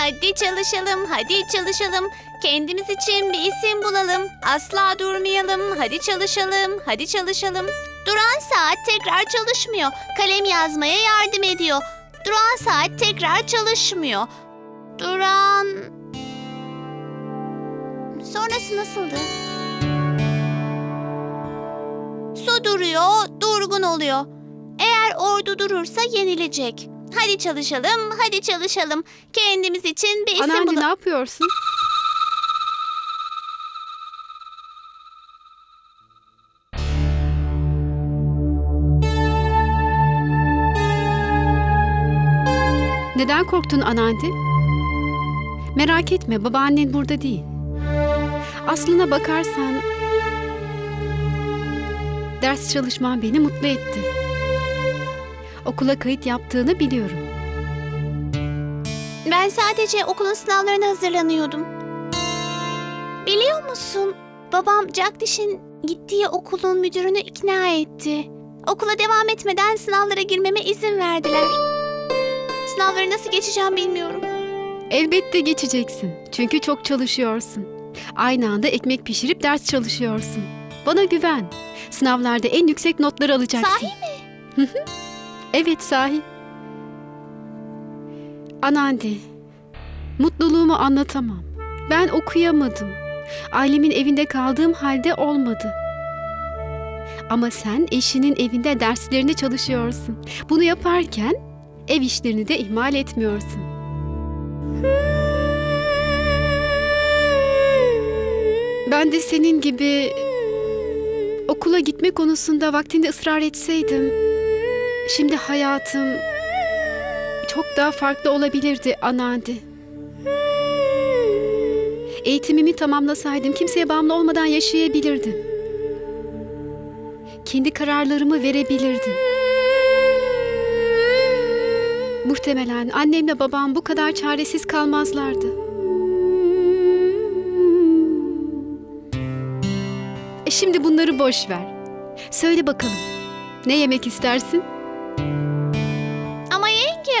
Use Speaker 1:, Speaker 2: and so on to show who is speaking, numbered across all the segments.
Speaker 1: Hadi çalışalım, hadi çalışalım. Kendimiz için bir isim bulalım. Asla durmayalım. Hadi çalışalım, hadi çalışalım. Duran saat tekrar çalışmıyor. Kalem yazmaya yardım ediyor. Duran saat tekrar çalışmıyor. Duran... Sonrası nasıldı? Su duruyor, durgun oluyor. Eğer ordu durursa yenilecek. Hadi çalışalım, hadi çalışalım. Kendimiz için bir isim
Speaker 2: Anneanne
Speaker 1: bulalım.
Speaker 2: ne yapıyorsun? Neden korktun anneanne? Merak etme babaannen burada değil. Aslına bakarsan ders çalışman beni mutlu etti. Okula kayıt yaptığını biliyorum.
Speaker 1: Ben sadece okulun sınavlarına hazırlanıyordum. Biliyor musun? Babam Jagdish'in gittiği okulun müdürünü ikna etti. Okula devam etmeden sınavlara girmeme izin verdiler. Sınavları nasıl geçeceğim bilmiyorum.
Speaker 2: Elbette geçeceksin. Çünkü çok çalışıyorsun. Aynı anda ekmek pişirip ders çalışıyorsun. Bana güven. Sınavlarda en yüksek notları alacaksın.
Speaker 1: Sahi mi?
Speaker 2: Evet sahi. Anandi, mutluluğumu anlatamam. Ben okuyamadım. Ailemin evinde kaldığım halde olmadı. Ama sen eşinin evinde derslerini çalışıyorsun. Bunu yaparken ev işlerini de ihmal etmiyorsun. Ben de senin gibi okula gitme konusunda vaktinde ısrar etseydim Şimdi hayatım çok daha farklı olabilirdi Anandi. Eğitimimi tamamlasaydım kimseye bağımlı olmadan yaşayabilirdim. Kendi kararlarımı verebilirdim. Muhtemelen annemle babam bu kadar çaresiz kalmazlardı. E şimdi bunları boş ver. Söyle bakalım. Ne yemek istersin?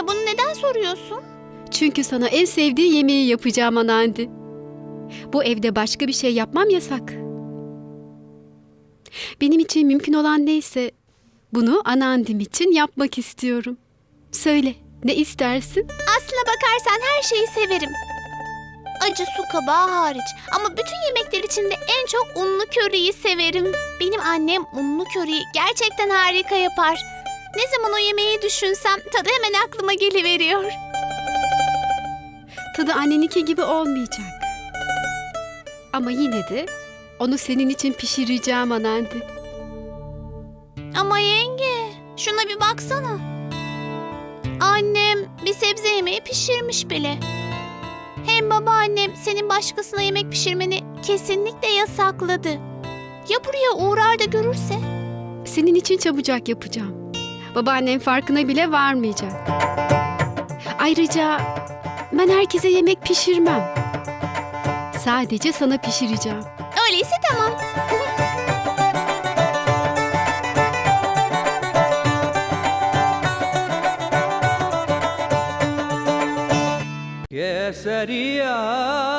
Speaker 1: Yenge bunu neden soruyorsun?
Speaker 2: Çünkü sana en sevdiği yemeği yapacağım anandi. Bu evde başka bir şey yapmam yasak. Benim için mümkün olan neyse bunu anandim için yapmak istiyorum. Söyle ne istersin?
Speaker 1: Aslına bakarsan her şeyi severim. Acı su kabağı hariç. Ama bütün yemekler içinde en çok unlu köriyi severim. Benim annem unlu köriyi gerçekten harika yapar. Ne zaman o yemeği düşünsem tadı hemen aklıma geliveriyor.
Speaker 2: Tadı anneninki gibi olmayacak. Ama yine de onu senin için pişireceğim anandi.
Speaker 1: Ama yenge, şuna bir baksana. Annem bir sebze yemeği pişirmiş bile. Hem babaannem senin başkasına yemek pişirmeni kesinlikle yasakladı. Ya buraya uğrar da görürse?
Speaker 2: Senin için çabucak yapacağım. Babaannem farkına bile varmayacak. Ayrıca ben herkese yemek pişirmem. Sadece sana pişireceğim.
Speaker 1: Öyleyse tamam.
Speaker 3: Keseria